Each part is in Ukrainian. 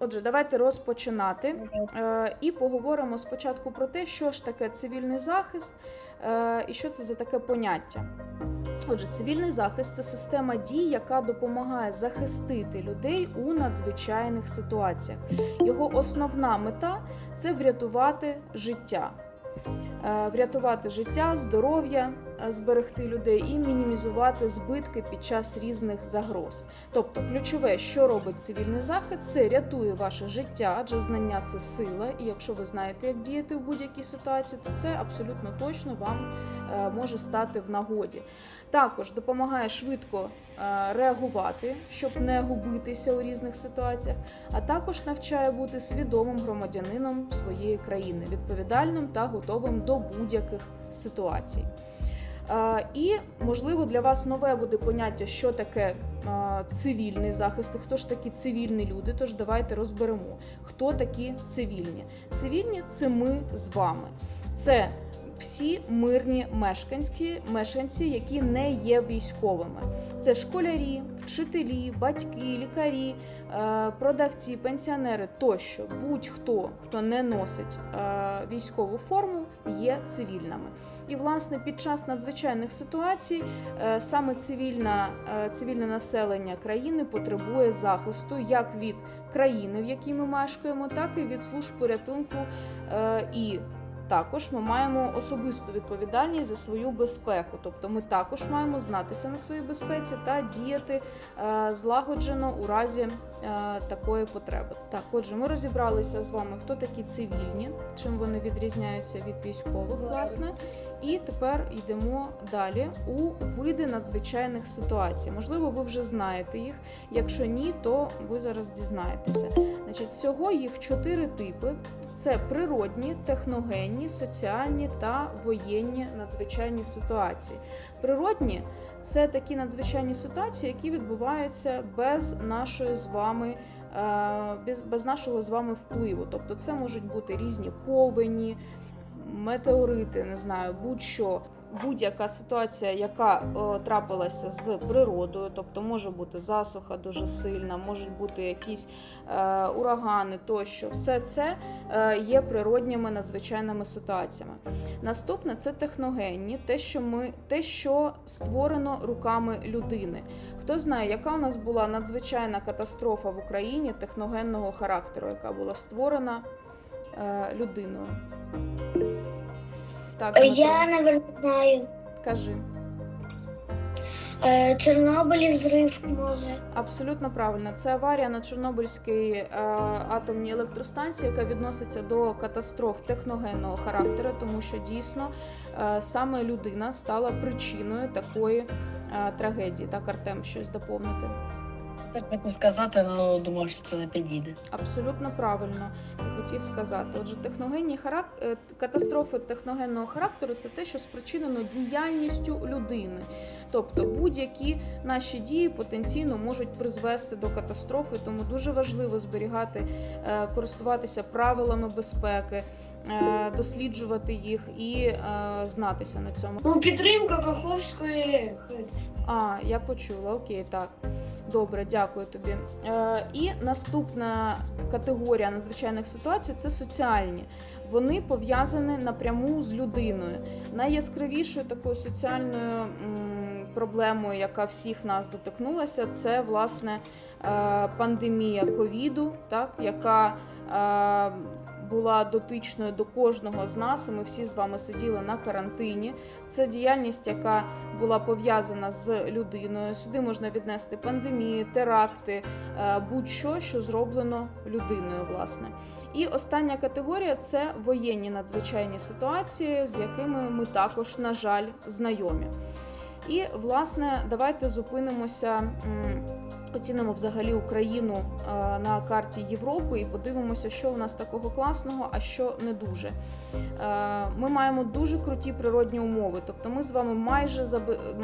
Отже, давайте розпочинати е, і поговоримо спочатку про те, що ж таке цивільний захист е, і що це за таке поняття. Отже, цивільний захист це система дій, яка допомагає захистити людей у надзвичайних ситуаціях. Його основна мета це врятувати життя. Е, Врятувати життя, здоров'я, зберегти людей і мінімізувати збитки під час різних загроз. Тобто, ключове, що робить цивільний захист, це рятує ваше життя, адже знання це сила. І якщо ви знаєте, як діяти в будь-якій ситуації, то це абсолютно точно вам е, може стати в нагоді. Також допомагає швидко е, реагувати, щоб не губитися у різних ситуаціях, а також навчає бути свідомим громадянином своєї країни, відповідальним та готовим до будь-яких ситуацій. І можливо для вас нове буде поняття, що таке цивільний захист, хто ж такі цивільні люди. Тож давайте розберемо, хто такі цивільні. Цивільні це ми з вами. Це всі мирні мешканці, мешканці, які не є військовими. Це школярі, вчителі, батьки, лікарі, е, продавці, пенсіонери тощо. Будь-хто, хто не носить е, військову форму, є цивільними. І власне під час надзвичайних ситуацій е, саме цивільна, цивільне населення країни потребує захисту як від країни, в якій ми мешкаємо, так і від служб порятунку і також ми маємо особисту відповідальність за свою безпеку. Тобто ми також маємо знатися на своїй безпеці та діяти е, злагоджено у разі е, такої потреби. Так, отже, ми розібралися з вами, хто такі цивільні, чим вони відрізняються від військових, власне. І тепер йдемо далі у види надзвичайних ситуацій. Можливо, ви вже знаєте їх. Якщо ні, то ви зараз дізнаєтеся. Значить, всього їх чотири типи: це природні, техногенні, соціальні та воєнні надзвичайні ситуації. Природні це такі надзвичайні ситуації, які відбуваються без нашої з вами. е, Без, без нашого з вами впливу. Тобто це можуть бути різні повені, метеорити, не знаю, будь-що. Будь-яка ситуація, яка е, трапилася з природою, тобто може бути засуха дуже сильна, можуть бути якісь е, урагани тощо, все це е, є природніми надзвичайними ситуаціями. Наступне це техногенні, те, що ми те, що створено руками людини. Хто знає, яка у нас була надзвичайна катастрофа в Україні техногенного характеру, яка була створена е, людиною? Так, Я, наверное, знаю. кажи. Е, Чорнобиль взрив може. Абсолютно правильно. Це аварія на Чорнобильській е, атомній електростанції, яка відноситься до катастроф техногенного характеру, тому що дійсно е, саме людина стала причиною такої е, трагедії. Так, Артем, щось доповнити. Так хотів сказати, але думав, що це не підійде. Абсолютно правильно ти хотів сказати. Отже, техногенні харак... е, катастрофи техногенного характеру це те, що спричинено діяльністю людини. Тобто будь-які наші дії потенційно можуть призвести до катастрофи, тому дуже важливо зберігати, е, користуватися правилами безпеки, е, досліджувати їх і е, знатися на цьому. Ну, підтримка Каховської. А, я почула, окей, так. Добре, дякую тобі. Е, і наступна категорія надзвичайних ситуацій це соціальні. Вони пов'язані напряму з людиною. Найяскравішою такою соціальною проблемою, яка всіх нас дотикнулася, це власне е, пандемія ковіду, так, яка е, була дотичною до кожного з нас, і ми всі з вами сиділи на карантині. Це діяльність, яка була пов'язана з людиною. Сюди можна віднести пандемії, теракти, е, будь-що, що зроблено людиною, власне. І остання категорія це воєнні надзвичайні ситуації, з якими ми також, на жаль, знайомі. І, власне, давайте зупинимося. М, Оцінимо взагалі Україну е, на карті Європи і подивимося, що у нас такого класного, а що не дуже. Е, Ми маємо дуже круті природні умови, тобто ми з вами майже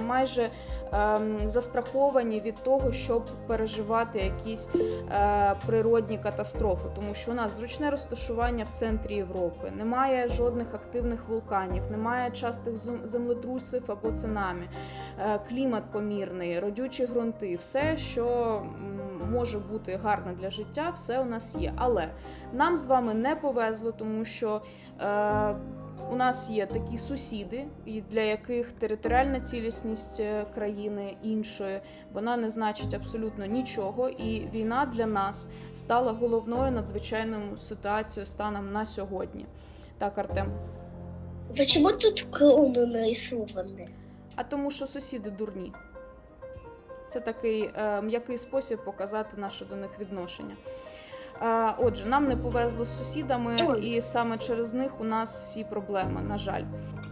майже ем, застраховані від того, щоб переживати якісь е, природні катастрофи, тому що у нас зручне розташування в центрі Європи, немає жодних активних вулканів, немає частих землетрусів або цунамі, клімат помірний, родючі ґрунти, все, що може бути гарне для життя, все у нас є. Але нам з вами не повезло, тому що. Е, у нас є такі сусіди, і для яких територіальна цілісність е, країни іншої вона не значить абсолютно нічого. І війна для нас стала головною надзвичайною ситуацією станом на сьогодні. Так, Артем. Почему тут клоуны нарисованы? А тому, що сусіди дурні. Це такий е, м'який спосіб показати наше до них відношення. Е, отже, нам не повезло з сусідами, і саме через них у нас всі проблеми, на жаль.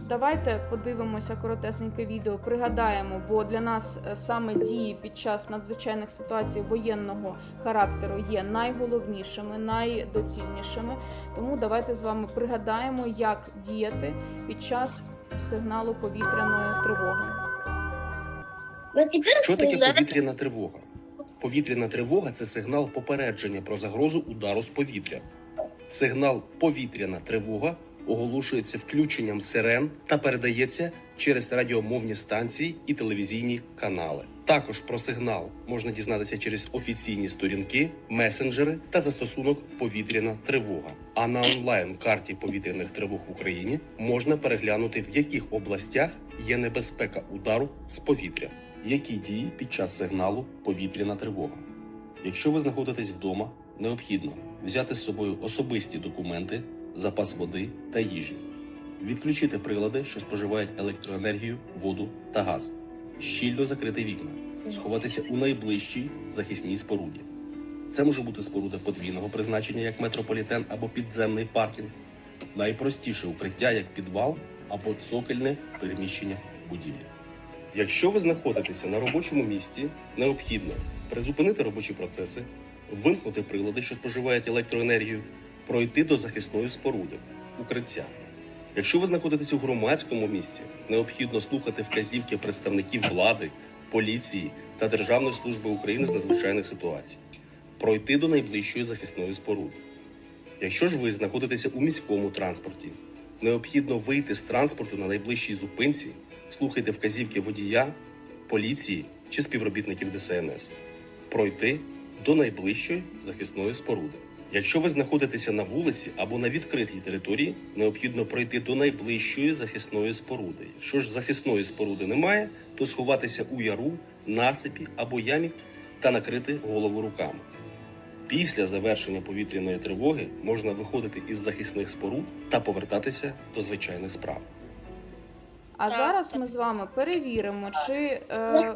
Давайте подивимося коротесеньке відео, пригадаємо, бо для нас е, саме дії під час надзвичайних ситуацій воєнного характеру є найголовнішими, найдоцільнішими. Тому давайте з вами пригадаємо, як діяти під час сигналу повітряної тривоги. Ну Що таке повітряна тривога? Повітряна тривога це сигнал попередження про загрозу удару з повітря. Сигнал повітряна тривога оголошується включенням сирен та передається через радіомовні станції і телевізійні канали. Також про сигнал можна дізнатися через офіційні сторінки, месенджери та застосунок повітряна тривога. А на онлайн карті повітряних тривог в Україні можна переглянути, в яких областях є небезпека удару з повітря. Які дії під час сигналу повітряна тривога? Якщо ви знаходитесь вдома, необхідно взяти з собою особисті документи, запас води та їжі, відключити прилади, що споживають електроенергію, воду та газ, щільно закрити вікна, сховатися у найближчій захисній споруді. Це може бути споруда подвійного призначення, як метрополітен або підземний паркінг, найпростіше укриття, як підвал або цокольне приміщення будівлі. Якщо ви знаходитеся на робочому місці, необхідно призупинити робочі процеси, вимкнути прилади, що споживають електроенергію, пройти до захисної споруди, укриття. Якщо ви знаходитеся у громадському місці, необхідно слухати вказівки представників влади, поліції та Державної служби України з надзвичайних ситуацій, пройти до найближчої захисної споруди. Якщо ж ви знаходитеся у міському транспорті, необхідно вийти з транспорту на найближчій зупинці, слухайте вказівки водія, поліції чи співробітників ДСНС, пройти до найближчої захисної споруди. Якщо ви знаходитеся на вулиці або на відкритій території, необхідно пройти до найближчої захисної споруди. Якщо ж захисної споруди немає, то сховатися у яру, насипі або ямі та накрити голову руками. Після завершення повітряної тривоги можна виходити із захисних споруд та повертатися до звичайних справ. А Так, зараз так. ми з вами перевіримо, чи, е,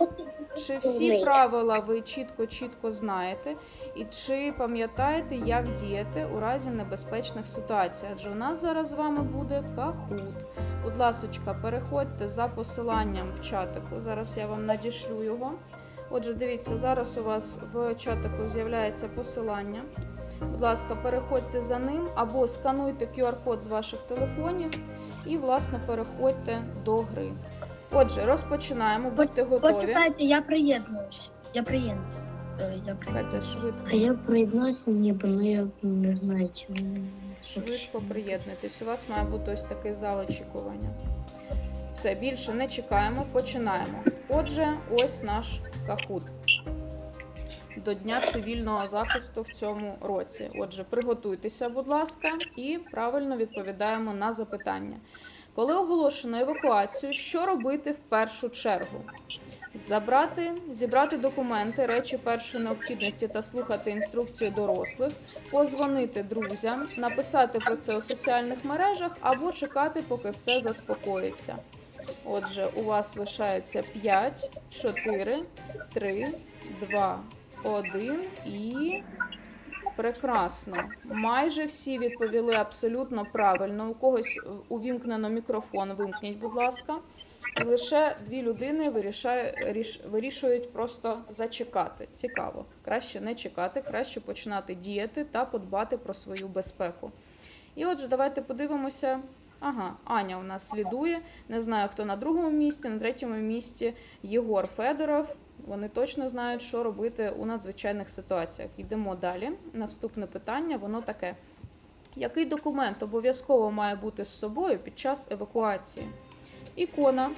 чи всі правила ви чітко-чітко знаєте, і чи пам'ятаєте, як діяти у разі небезпечних ситуацій. Адже у нас зараз з вами буде кахут. Будь ласочка, переходьте за посиланням в чатику. Зараз я вам надішлю його. Отже, дивіться, зараз у вас в чатику з'являється посилання. Будь ласка, переходьте за ним або скануйте QR-код з ваших телефонів і, власне, переходьте до гри. Отже, розпочинаємо. Будьте готові. Почекайте, я приєднуюсь. Я приєднуюсь. Е, Я. Катя, швидко, А я приєднався, ніби, ну я не знаю, чому. швидко приєднуйтесь. У вас має бути ось такий зал очікування. Все, більше не чекаємо, починаємо. Отже, ось наш кахут. До Дня цивільного захисту в цьому році. Отже, приготуйтеся, будь ласка, і правильно відповідаємо на запитання. Коли оголошено евакуацію, що робити в першу чергу? Забрати, зібрати документи, речі першої необхідності та слухати інструкцію дорослих, позвонити друзям, написати про це у соціальних мережах або чекати, поки все заспокоїться. Отже, у вас лишається 5, 4, 3, 2, 1 і. Прекрасно. Майже всі відповіли абсолютно правильно. У когось увімкнено мікрофон, вимкніть, будь ласка. І лише дві людини вирішують просто зачекати. Цікаво. Краще не чекати, краще починати діяти та подбати про свою безпеку. І отже, давайте подивимося. Ага, Аня у нас слідує. Не знаю, хто на другому місці, на третьому місці Єгор Федоров. Вони точно знають, що робити у надзвичайних ситуаціях. Йдемо далі. Наступне питання, воно таке: який документ обов'язково має бути з собою під час евакуації? Ікона,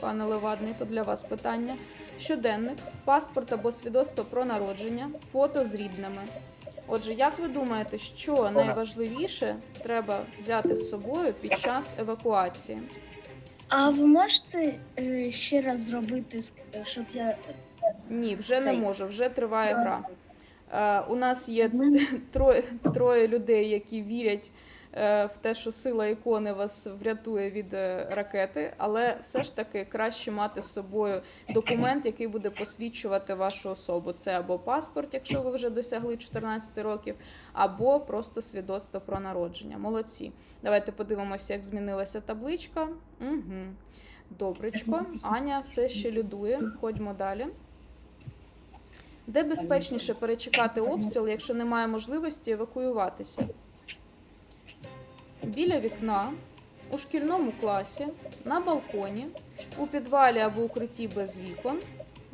пане Левадний, то для вас питання. Щоденник, паспорт або свідоцтво про народження, фото з рідними. Отже, як ви думаєте, що найважливіше треба взяти з собою під час евакуації? А ви можете е, ще раз зробити, ск- щоб я. Ні, вже не Цей. можу, вже триває гра. Е, у нас є троє, троє людей, які вірять е, в те, що сила ікони вас врятує від е, ракети, але все ж таки краще мати з собою документ, який буде посвідчувати вашу особу. Це або паспорт, якщо ви вже досягли 14 років, або просто свідоцтво про народження. Молодці. Давайте подивимося, як змінилася табличка. Угу. Добречко. Аня все ще людує. Ходьмо далі. Де безпечніше перечекати обстріл, якщо немає можливості евакуюватися? Біля вікна, у шкільному класі, на балконі, у підвалі або укритті без вікон.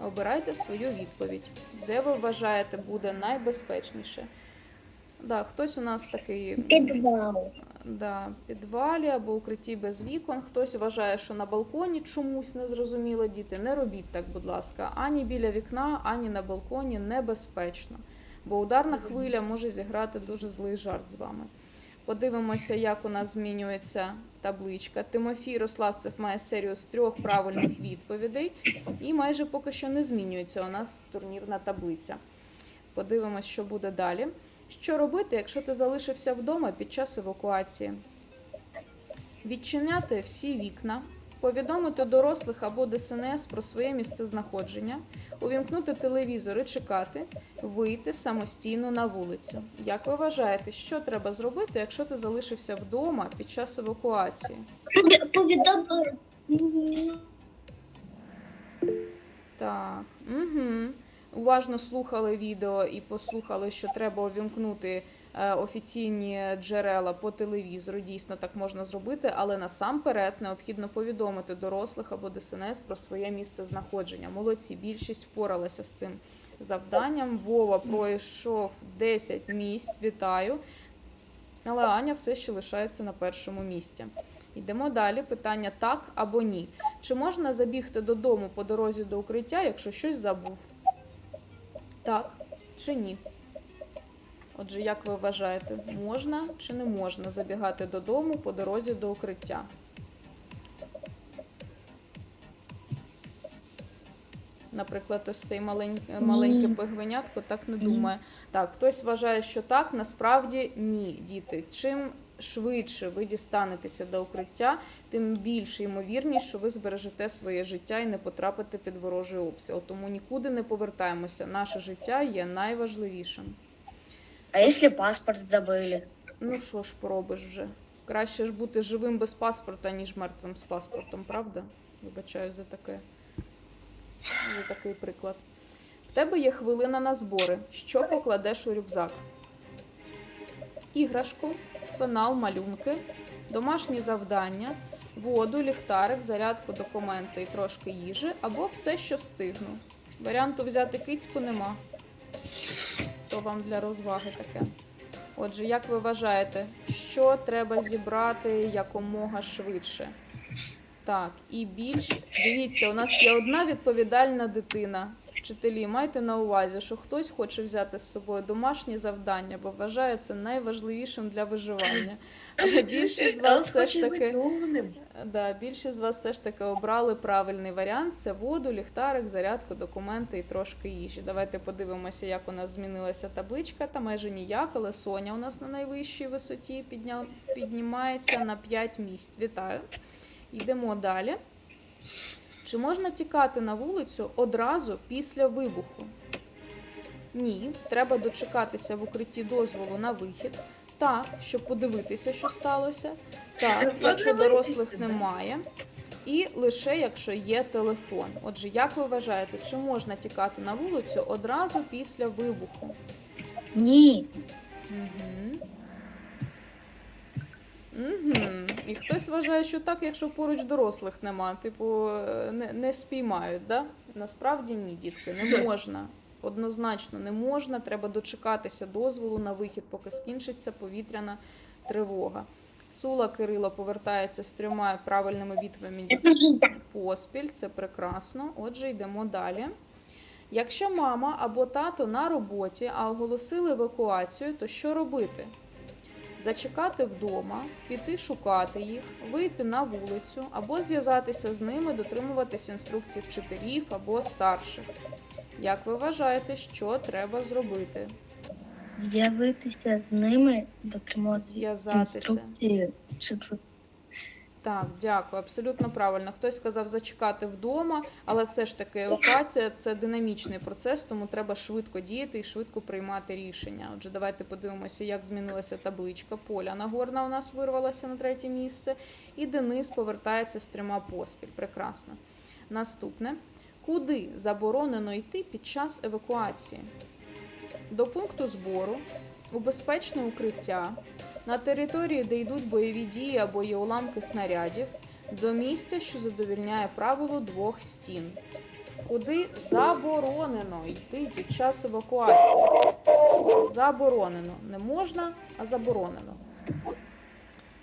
Обирайте свою відповідь. Де ви вважаєте буде найбезпечніше? Да, хтось у нас такий Підвал. да, підвалі або укритті без вікон. Хтось вважає, що на балконі чомусь незрозуміло діти. Не робіть так, будь ласка, ані біля вікна, ані на балконі небезпечно, бо ударна хвиля може зіграти дуже злий жарт з вами. Подивимося, як у нас змінюється табличка. Тимофій Рославцев має серію з трьох правильних відповідей, і майже поки що не змінюється у нас турнірна таблиця. Подивимось, що буде далі. Що робити, якщо ти залишився вдома під час евакуації? Відчиняти всі вікна, повідомити дорослих або ДСНС про своє місце знаходження, увімкнути телевізор і чекати, вийти самостійно на вулицю. Як ви вважаєте, що треба зробити, якщо ти залишився вдома під час евакуації? Так. Угу. Уважно слухали відео і послухали, що треба увімкнути офіційні джерела по телевізору. Дійсно, так можна зробити, але насамперед необхідно повідомити дорослих або ДСНС про своє місце знаходження. Молодці, більшість впоралася з цим завданням. Вова пройшов 10 місць. Вітаю. Але Аня все ще лишається на першому місці. Йдемо далі. Питання так або ні. Чи можна забігти додому по дорозі до укриття, якщо щось забув? Так чи ні? Отже, як ви вважаєте, можна чи не можна забігати додому по дорозі до укриття? Наприклад, ось цей маленький, маленьке пигвенятко так не думає. Так, хтось вважає, що так, насправді ні, діти. Чим швидше ви дістанетеся до укриття, тим більше ймовірність, що ви збережете своє життя і не потрапите під ворожий обстріл. Тому нікуди не повертаємося. Наше життя є найважливішим. А якщо паспорт забили? Ну що ж поробиш вже? Краще ж бути живим без паспорта, ніж мертвим з паспортом, правда? Вибачаю за таке. За такий приклад. В тебе є хвилина на збори. Що покладеш у рюкзак? Іграшку, пенал, малюнки, домашні завдання, воду, ліхтарик, зарядку, документи і трошки їжі, або все, що встигну. Варіанту взяти кицьку нема. То вам для розваги таке. Отже, як ви вважаєте, що треба зібрати якомога швидше? Так, і більш дивіться, у нас є одна відповідальна дитина. Вчителі, майте на увазі, що хтось хоче взяти з собою домашні завдання, бо вважає це найважливішим для виживання. Але більшість з вас все ж таки да, більшість з вас все ж таки обрали правильний варіант: це воду, ліхтарик, зарядку, документи і трошки їжі. Давайте подивимося, як у нас змінилася табличка. Та майже ніяк, але Соня у нас на найвищій висоті підня... піднімається на 5 місць. Вітаю. Йдемо далі. Чи можна тікати на вулицю одразу після вибуху? Ні, треба дочекатися в укритті дозволу на вихід. Так, щоб подивитися, що сталося. Так, якщо дорослих немає. І лише якщо є телефон. Отже, як ви вважаєте, чи можна тікати на вулицю одразу після вибуху? Ні. Угу. Угу. І хтось вважає, що так, якщо поруч дорослих нема, типу, не, не спіймають, да? Насправді ні, дітки, не можна. Однозначно не можна. Треба дочекатися дозволу на вихід, поки скінчиться повітряна тривога. Сула Кирило повертається з трьома правильними відповідями поспіль, це прекрасно. Отже, йдемо далі. Якщо мама або тато на роботі, а оголосили евакуацію, то що робити? Зачекати вдома, піти шукати їх, вийти на вулицю або зв'язатися з ними, дотримуватись інструкцій вчителів або старших. Як ви вважаєте, що треба зробити? З'явитися з ними, дотримуватися Зв'язатися. інструкції. Це Так, дякую. Абсолютно правильно. Хтось сказав зачекати вдома, але все ж таки евакуація це динамічний процес, тому треба швидко діяти і швидко приймати рішення. Отже, давайте подивимося, як змінилася табличка. Поля Нагорна у нас вирвалася на третє місце, і Денис повертається з трьома поспіль. Прекрасно. Наступне. Куди заборонено йти під час евакуації? До пункту збору, у безпечне укриття, на території, де йдуть бойові дії або є уламки снарядів, до місця, що задовільняє правилу двох стін. Куди заборонено йти під час евакуації? Заборонено. Не можна, а заборонено.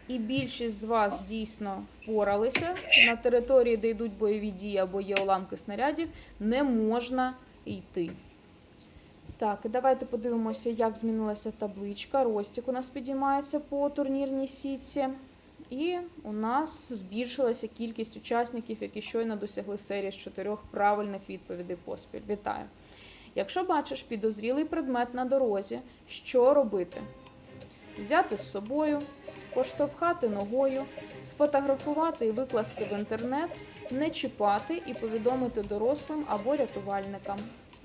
І більшість з вас дійсно впоралися. На території, де йдуть бойові дії або є уламки снарядів, не можна йти. Так, і давайте подивимося, як змінилася табличка. Ростик у нас підіймається по турнірній сітці. І у нас збільшилася кількість учасників, які щойно досягли серії з чотирьох правильних відповідей поспіль. Вітаю! Якщо бачиш підозрілий предмет на дорозі, що робити? Взяти з собою, поштовхати ногою, сфотографувати і викласти в інтернет, не чіпати і повідомити дорослим або рятувальникам.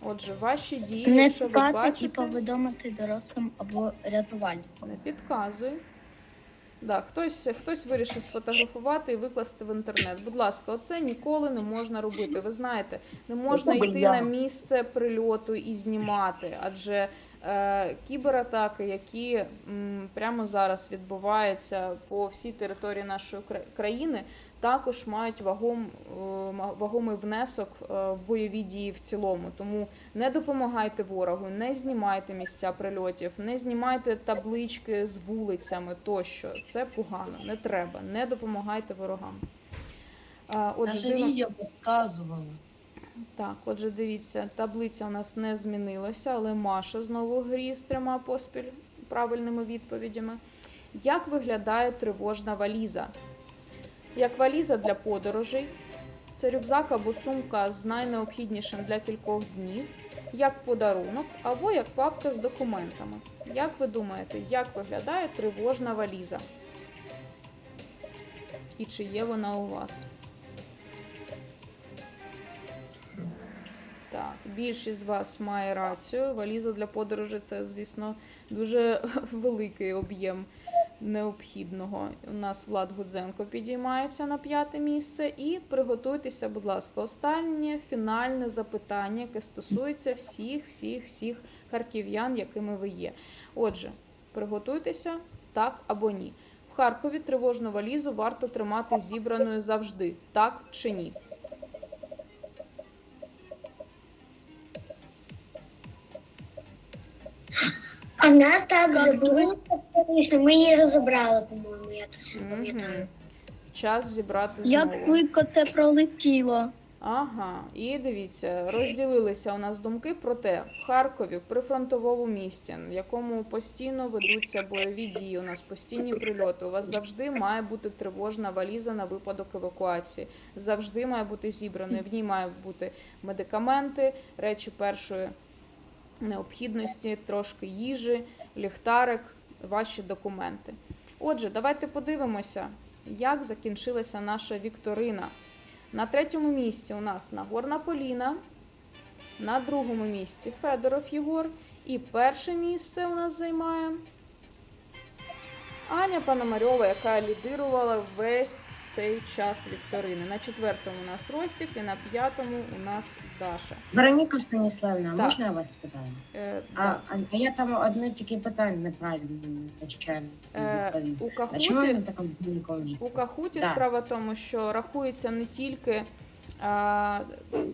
Отже, ваші дії, не якщо ви пікати і бачите, повідомити дорослим або рятувальникам. не підказуй. Да, хтось, хтось вирішив сфотографувати і викласти в інтернет. Будь ласка, оце ніколи не можна робити. Ви знаєте, не можна Ну, йти на місце прильоту і знімати, адже е, кібератаки, які м, прямо зараз відбуваються по всій території нашої країни, також мають вагом, е, вагомий внесок е, в бойові дії в цілому. Тому не допомагайте ворогу, не знімайте місця прильотів, не знімайте таблички з вулицями тощо. Це погано, не треба. Не допомагайте ворогам. Отже, дивимо- розказувала. так, отже, дивіться, таблиця у нас не змінилася, але Маша знову в грі з трьома поспіль правильними відповідями. Як виглядає тривожна валіза? Як валіза для подорожей, це рюкзак або сумка з найнеобхіднішим для кількох днів, як подарунок або як папка з документами. Як ви думаєте, як виглядає тривожна валіза? І чи є вона у вас? Так, більшість з вас має рацію. Валіза для подорожі це, звісно, дуже великий об'єм необхідного. У нас Влад Гудзенко підіймається на п'яте місце. І приготуйтеся, будь ласка, останнє фінальне запитання, яке стосується всіх, всіх, всіх харків'ян, якими ви є. Отже, приготуйтеся так або ні. В Харкові тривожну валізу варто тримати зібраною завжди, так чи ні? В нас так же було, звісно, ми її розібрали, по-моєму, я точно Мгм. пам'ятаю. Час зібрати Як швидко це пролетіло? Ага, і дивіться, розділилися у нас думки про те, в Харкові, в прифронтовому місті, в якому постійно ведуться бойові дії, у нас постійні прильоти. У вас завжди має бути тривожна валіза на випадок евакуації. Завжди має бути зібраною. В ній має бути медикаменти, речі першої необхідності, трошки їжі, ліхтарик, ваші документи. Отже, давайте подивимося, як закінчилася наша вікторина. На третьому місці у нас Нагорна Поліна, на другому місці Федоров Єгор. І перше місце у нас займає Аня Пономарьова, яка лідирувала весь цей час вікторини. На четвертому у нас Ростік і на п'ятому у нас Даша. Вероніка Станіславівна, Так. можна я вас спитаю? Е, А, да. а, а я там одне тільки питання неправильно відповідаю. е, у А Кахуті на такому? У Кахуті Да. справа в тому, що рахується не тільки а,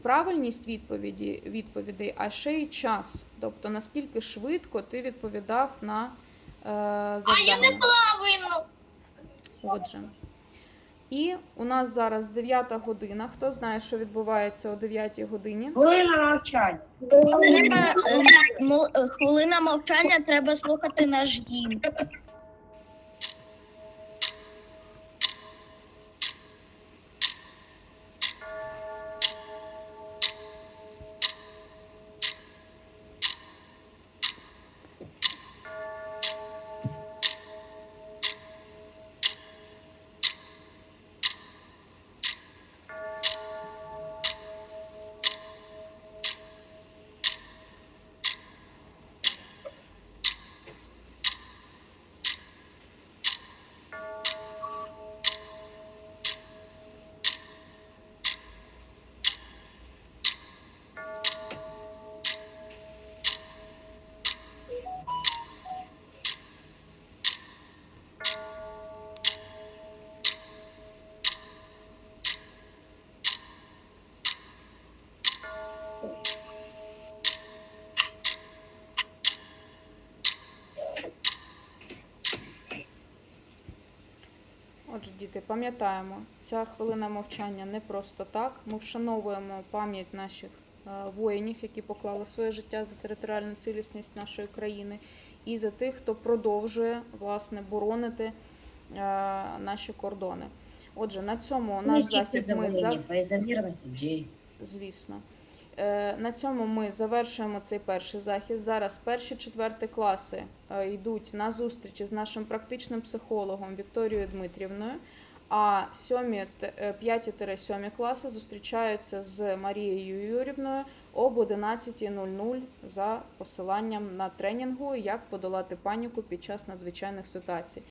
правильність відповіді, відповідей, а ще й час. Тобто наскільки швидко ти відповідав на е, завдання. Правильно. Отже. І у нас зараз 9 година. Хто знає, що відбувається о 9 годині? Хвилина мовчання. Хвилина, е, хвилина мовчання треба слухати наш гімн. Отже, діти, пам'ятаємо, ця хвилина мовчання не просто так. Ми вшановуємо пам'ять наших е, воїнів, які поклали своє життя за територіальну цілісність нашої країни, і за тих, хто продовжує власне боронити е, наші кордони. Отже, на цьому наш захід ми за людей. звісно. Е, На цьому ми завершуємо цей перший захід. Зараз перші четверті класи е, йдуть на зустрічі з нашим практичним психологом Вікторією Дмитрівною. А сьомі т- е, 5-7 класи зустрічаються з Марією Юрівною об 11.00 за посиланням на тренінгу, як подолати паніку під час надзвичайних ситуацій.